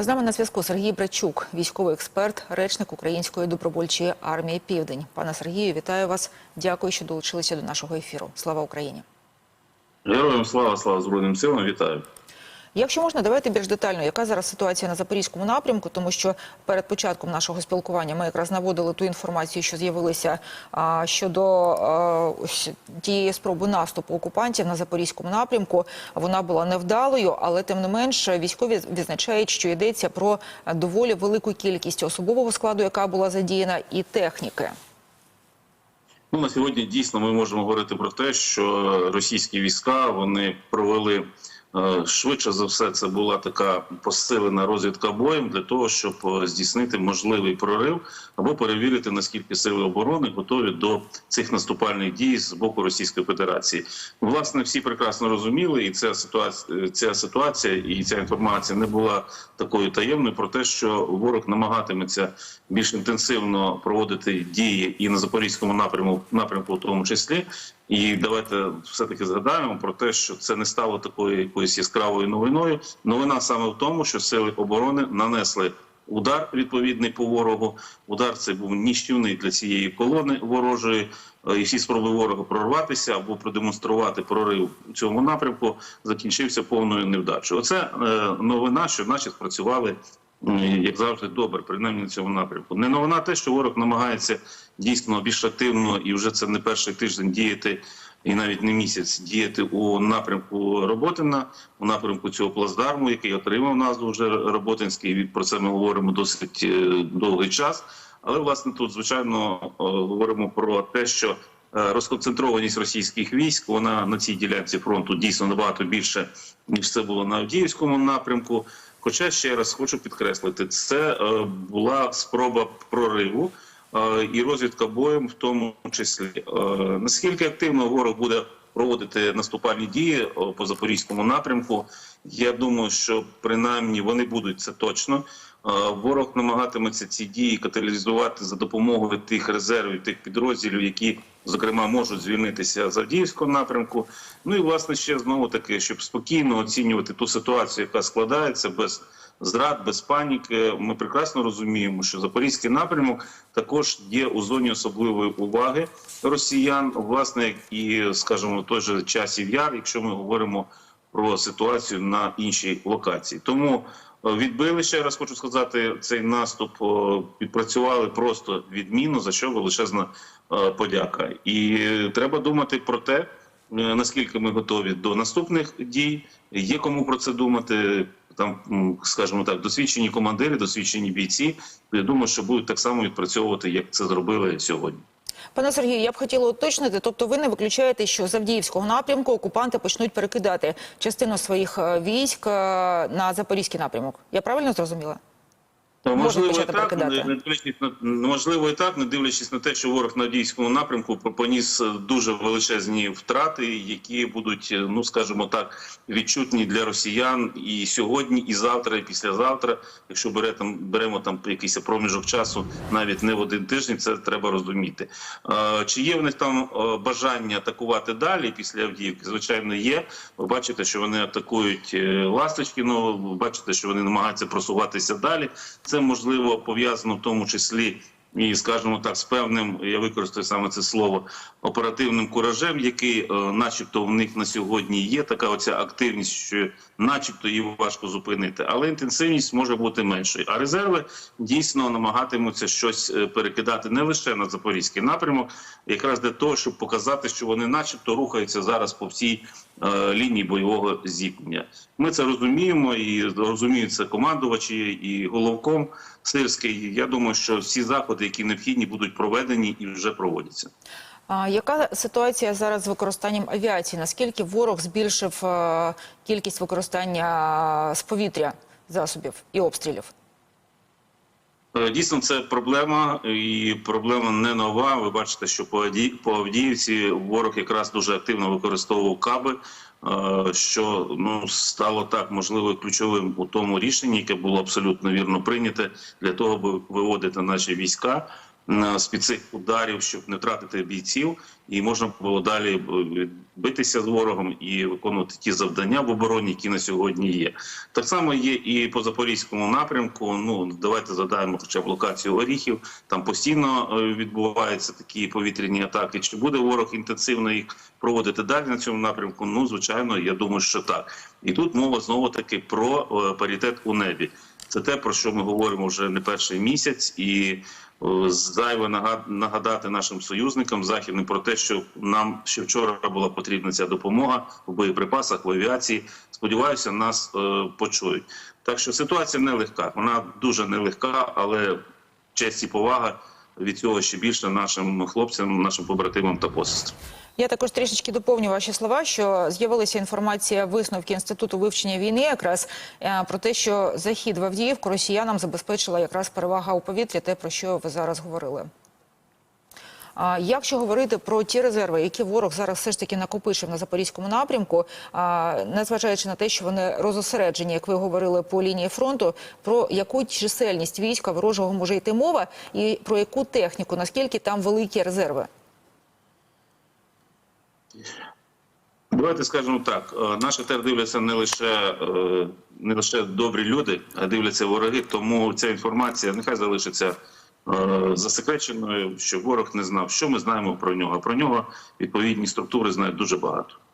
З нами на зв'язку Сергій Брачук, військовий експерт, речник Української добровольчої армії Південь. Пане Сергію, вітаю вас. Дякую, що долучилися до нашого ефіру. Слава Україні! Героям слава, слава Збройним силам, вітаю. Якщо можна, давайте більш детально, яка зараз ситуація на запорізькому напрямку, тому що перед початком нашого спілкування ми якраз наводили ту інформацію, що з'явилася щодо тієї спроби наступу окупантів на запорізькому напрямку. Вона була невдалою, але тим не менш військові відзначають, що йдеться про доволі велику кількість особового складу, яка була задіяна, і техніки. Ну на сьогодні дійсно ми можемо говорити про те, що російські війська вони провели швидше за все. Це була така посилена розвідка боєм для того, щоб е, здійснити можливий прорив або перевірити наскільки сили оборони готові до цих наступальних дій з боку Російської Федерації. Власне, всі прекрасно розуміли, і ця ситуація, ця ситуація і ця інформація не була такою таємною про те, що ворог намагатиметься більш інтенсивно проводити дії і на запорізькому напрямку, напрямку в тому числі. І давайте все таки згадаємо про те, що це не стало такою якоюсь яскравою новиною. Новина саме в тому, що сили оборони нанесли удар відповідний по ворогу. Удар це був ніщівний для цієї колони ворожої. Е, І всі спроби ворога прорватися або продемонструвати прорив у цьому напрямку закінчився повною невдачею. Оце е, новина, що значить працювали м, як завжди добре, принаймні на цьому напрямку. Не новина те, що ворог намагається дійсно більш активно і вже це не перший тиждень діяти. І навіть не місяць діяти у напрямку Роботина, у напрямку цього плацдарму, який отримав назву вже Роботинський. і Про це ми говоримо досить е, довгий час. Але власне тут звичайно е, говоримо про те, що е, розконцентрованість російських військ вона на цій ділянці фронту дійсно набагато більше ніж це було на Авдіївському напрямку. Хоча ще раз хочу підкреслити, це е, була спроба прориву е, і розвідка боєм, в тому числі Е, наскільки активно ворог буде проводити наступальні дії по запорізькому напрямку. Я думаю, що принаймні вони будуть це точно. Е, Ворог намагатиметься ці дії каталізувати за допомогою тих резервів, тих підрозділів, які зокрема можуть звільнитися з Авдіївського напрямку. Ну і власне ще знову таки, щоб спокійно оцінювати ту ситуацію, яка складається без зрад, без паніки. Ми прекрасно розуміємо, що запорізький напрямок також є у зоні особливої уваги росіян, власне, і скажімо, в той же часів яр, якщо ми говоримо про ситуацію на іншій локації. Тому відбили ще раз, хочу сказати, цей наступ відпрацювали просто відмінно, за що величезна е, подяка. І треба думати про те, е, наскільки ми готові до наступних дій. Є кому про це думати. Там, скажімо так, досвідчені командири, досвідчені бійці. Я думаю, що будуть так само відпрацьовувати, як це зробили сьогодні. Пане Сергію, я б хотіла уточнити, тобто ви не виключаєте, що з Авдіївського напрямку окупанти почнуть перекидати частину своїх е, військ е, на запорізький напрямок. Я правильно зрозуміла? Та, Можливо, і так, не дивлячись на можливо, і так, не дивлячись на те, що ворог на Авдіївському напрямку поніс е, дуже величезні втрати, які будуть, е, ну скажімо так, відчутні для росіян і сьогодні, і завтра, і післязавтра. Якщо бере там беремо там якийсь проміжок часу, навіть не в один тиждень, це треба розуміти. Е, Чи є в них там бажання атакувати далі після Авдіївки? Звичайно, є. Ви бачите, що вони атакують Ласточкіно, ви бачите, що вони намагаються просуватися далі. Це можливо пов'язано в тому числі і, скажімо так, з певним, я використаю саме це слово, оперативним куражем, який, е, начебто, в них на сьогодні є. Така оця активність, що, начебто, її важко зупинити, але інтенсивність може бути меншою. А резерви дійсно намагатимуться щось е, перекидати не лише на запорізький напрямок, якраз для того, щоб показати, що вони, начебто, рухаються зараз по всій е, лінії бойового зіткнення. Ми це розуміємо і розуміють це командувачі і головком Сирський. Я думаю, що всі заходи, які необхідні, будуть проведені і вже проводяться. А яка ситуація зараз з використанням авіації? Наскільки ворог збільшив е, кількість використання з повітря засобів і обстрілів? Е, Дійсно, це проблема, і проблема не нова. Ви бачите, що по Авдіївці ворог якраз дуже активно використовував каби, е, що ну стало так можливо ключовим у тому рішенні, яке було абсолютно вірно прийняте для того, аби виводити наші війська з-під цих ударів, щоб не втратити бійців, і можна було далі е, битися з ворогом і виконувати ті завдання в обороні, які на сьогодні є. Так само є і по запорізькому напрямку. Ну давайте задаємо хоча б локацію Оріхів. Там постійно е, відбуваються такі повітряні атаки. Чи буде ворог інтенсивно їх проводити далі на цьому напрямку? Ну звичайно, я думаю, що так. І тут мова знову таки про е, паритет у небі. Це те, про що ми говоримо вже не перший місяць, і е, зайве нагадати нашим союзникам західним про те, що нам ще вчора була потрібна ця допомога в боєприпасах, в авіації. Сподіваюся, нас е, почують. Так що ситуація нелегка. Вона дуже нелегка, але честь і повага від цього ще більше нашим хлопцям, нашим побратимам та посестрам. Я також трішечки доповню ваші слова, що з'явилася інформація висновки інституту вивчення війни, якраз е, про те, що захід в Авдіївку росіянам забезпечила якраз перевага у повітрі, те про що ви зараз говорили. Якщо говорити про ті резерви, які ворог зараз все ж таки накопичив на запорізькому напрямку, незважаючи на те, що вони розосереджені, як ви говорили, по лінії фронту, про яку чисельність війська ворожого може йти мова, і про яку техніку, наскільки там великі резерви? Давайте скажемо так: е, наші тер дивляться не лише е, не лише добрі люди, а дивляться вороги. Тому ця інформація нехай залишиться е, засекреченою, що ворог не знав. Що ми знаємо про нього? Про нього відповідні структури знають дуже багато.